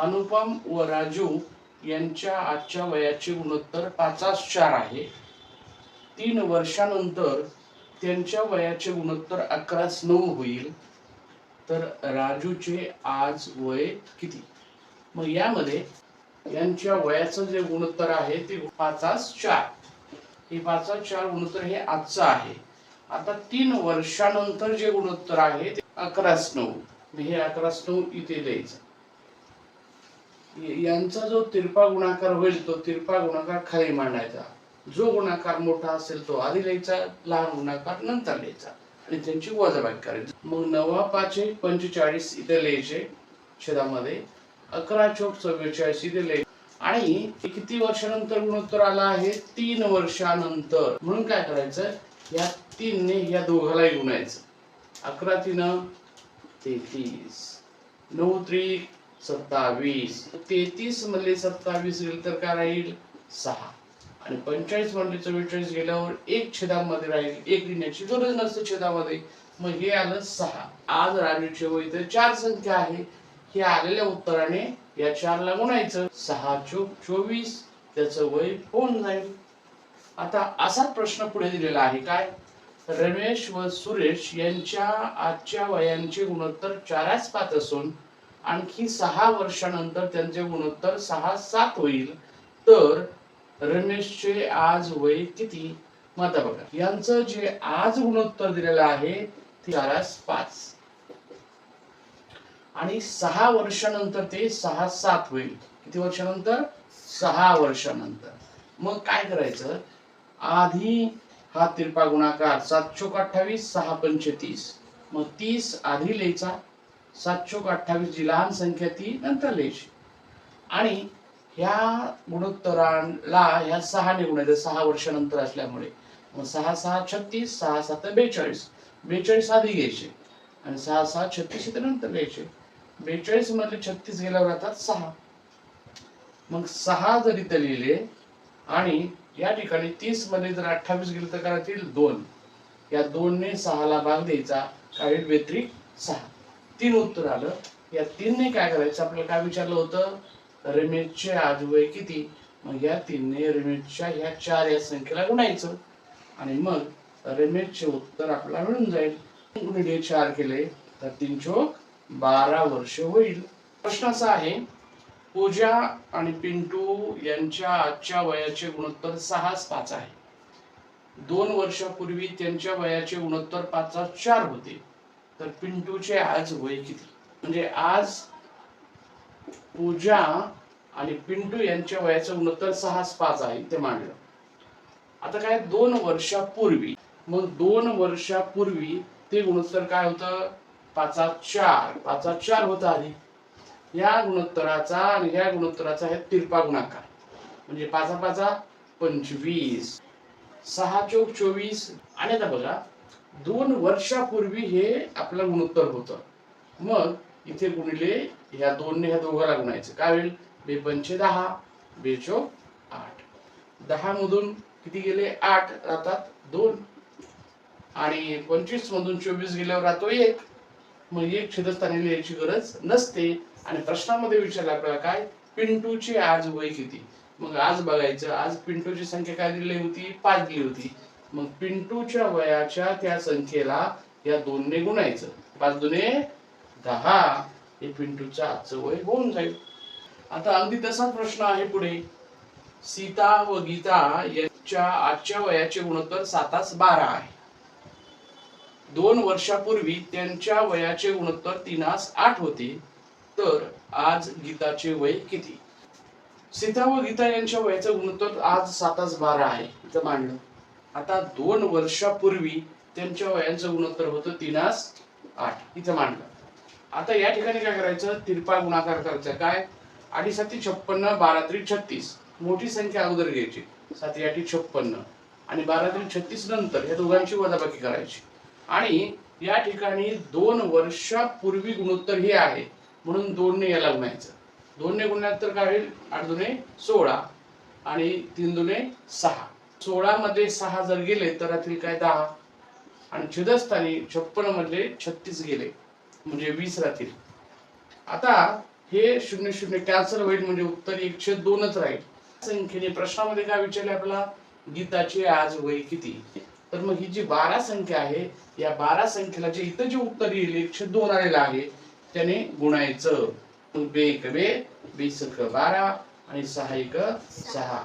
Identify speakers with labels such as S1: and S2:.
S1: अनुपम व राजू यांच्या आजच्या वयाचे गुणोत्तर पाचास चार आहे. तीन वर्षानंतर त्यांच्या वयाचे गुणोत्तर अकराच नऊ होईल. तर राजूचे आज वय किती? मग यामध्ये यांच्या वयाचं जे गुणोत्तर आहे ते पाचास चार. हे पाचास चार गुणोत्तर हे आजचं आहे. आता तीन वर्षानंतर जे गुणोत्तर आहे ते अकराच नऊ. हे अकराच नऊ इथे द्यायचं. यांचा जो तिरपा गुणाकार होईल तो तिरपा गुणाकार खाली मांडायचा. जो गुणाकार मोठा असेल तो आधी लिहायचा लहान गुणाकार नंतर लिहायचा. आणि त्यांची वजाबाकी करायची. मग नवा पाचे पंचेचाळीस इथे लिहायचे छेदामध्ये. अकरा चौक चव्वेचाळीस इथे लिहायचे. आणि किती वर्षानंतर गुणोत्तर आला आहे? तीन वर्षानंतर. म्हणून काय करायचं? या तीनने या दोघालाही गुणायचं. अकरा तीन तेहतीस. नऊ त्रिक सत्तावीस. तेहतीस मधले सत्तावीस गेले तर काय राहील? सहा. आणि पंचेचाळीस मधले चव्वेचाळीस गेल्यावर एक छेदामध्ये राहील. एक लिहिण्याची गरज नसते छेदामध्ये. मग हे आलं सहा. आज राजूचे वय तर चार संख्या आहे. हे आलेल्या उत्तराने या चारला गुणायचं. सहा चोक चोवीस. त्याचं वय होऊन जाईल. आता असा प्रश्न पुढे दिलेला आहे. काय? रमेश व सुरेश यांच्या आजच्या वयांचे गुणोत्तर चारच पाच असून आणखी सहा वर्षानंतर त्यांचे गुणोत्तर सहा सात होईल. तर रमेशचे आज वय किती? माता बघा. यांचं जे आज गुणोत्तर दिलेलं आहे ते चारास पाच. आणि सहा वर्षानंतर ते सहा सात होईल. किती वर्षानंतर? सहा वर्षानंतर. मग काय करायचं? आधी हा तिरपा गुणाकार सात चोक अठ्ठावीस सहा पंचे तीस मग तीस आधी लिहायचा. सात चोक अठ्ठावीस जी लहान संख्या ती नंतर लिहायची. आणि ह्या गुणोत्तराला ह्या सहा निघून येते सहा वर्षानंतर असल्यामुळे. मग सहा सहा छत्तीस सहा सात बेचाळीस. बेचाळीस आधी घ्यायचे. आणि सहा सहा छत्तीस इथे नंतर घ्यायचे बेचाळीस मधले छत्तीस गेल्यावर राहतात सहा. मग सहा जर इथे लिहिले आणि या ठिकाणी तीसमध्ये जर अठ्ठावीस गेले तर काय राहतील दोन. या दोनने सहाला भाग द्यायचा. काही व्यतिरिक्त सहा. तीन उत्तर आलं. या तीनने काय करायचं? आपल्याला काय विचारलं होतं? रमेशचे आज वय किती? मग या तीनने रमेशच्या ह्या चार या संख्येला गुणायचं. आणि मग रमेशचे उत्तर आपल्याला मिळून जाईल. गुणिले चार केले तर तीन चोक बारा वर्ष होईल. प्रश्न असा आहे पूजा आणि पिंटू यांच्या आजच्या वयाचे गुणोत्तर सहाच पाच आहे. दोन वर्षापूर्वी त्यांच्या वयाचे गुणोत्तर पाच चार होते. तर पिंटूचे आज वय किती? म्हणजे आज पूजा आणि पिंटू यांच्या वयाचं गुणोत्तर सहाच पाच आहे ते मांडलं. आता काय दोन वर्षापूर्वी मग दोन वर्षापूर्वी ते गुणोत्तर काय होतं? पाचा चार पाचा चार होता आधी. या गुणोत्तराचा आणि ह्या गुणोत्तराचा आहे तिरपा गुणाकार. म्हणजे पाचा पाचा पंचवीस सहा चौक चोवीस आणि आता बघा दोन वर्षापूर्वी हे आपलं गुणोत्तर होतं. मग इथे गुणिले ह्या दोनने ह्या दोघाला गुणायचं. काय होईल? बेपंचे दहा बे आठ. दहा मधून किती गेले? आठ राहतात दोन. आणि पंचवीस मधून चोवीस गेल्यावर राहतो एक. मग एक छेदस्थानी लिहायची गरज नसते. आणि प्रश्नामध्ये विचारलं आपल्याला काय? पिंटूची आज वय किती? मग आज बघायचं. आज पिंटूची संख्या काय दिली होती? पाच दिली होती. मग पिंटूच्या वयाच्या त्या संख्येला या दोनने गुणायचं. पाच दोने दहा हे पिंटूचं आजचं वय होऊन जाईल. आता अगदी तसाच प्रश्न आहे पुढे. सीता व गीता यांच्या आजच्या वयाचे गुणोत्तर सातास बारा आहे. दोन वर्षापूर्वी त्यांच्या वयाचे गुणोत्तर तीनास आठ होते. तर आज गीताचे वय किती? सीता व गीता यांच्या वयाचं गुणोत्तर आज सातास बारा आहे. इथं मांडलं. आता दोन वर्षापूर्वी त्यांच्या वयांचं गुणोत्तर होतं तीनास आठ. इथं मांडलं. आता या ठिकाणी काय करायचं? तिरपा गुणाकार करायचा. काय? आठी साती छप्पन्न बारा त्रिक छत्तीस. मोठी संख्या अगोदर घ्यायची. साती आठी छप्पन्न. आणि बारा त्रिक छत्तीस नंतर या दोघांची वजाबाकी करायची. आणि या ठिकाणी दोन वर्षापूर्वी गुणोत्तर हे आहे. म्हणून दोनने याला गुणायचं. दोनने गुणल्यानंतर काय होईल? आठ दुने सोळा. आणि तीन दुने सहा. सोळा मध्ये सहा जर गेले तर रात्री काय दहा? आणि छेदस्थानी छप्पन मधले छत्तीस गेले म्हणजे वीस राहतील. आता हे शून्य शून्य कॅन्सल होईल म्हणजे उत्तर एकशे दोनच राहील. संख्येने प्रश्नामध्ये काय विचारले आपला? गीताचे आज वय किती? तर मग ही जी बारा संख्या आहे या बारा संख्येला जे इथं जे उत्तर येईल एकशे दोन आलेलं आहे त्याने गुणायचं. बे एक बे बेसक बारा आणि सहा एक सहा.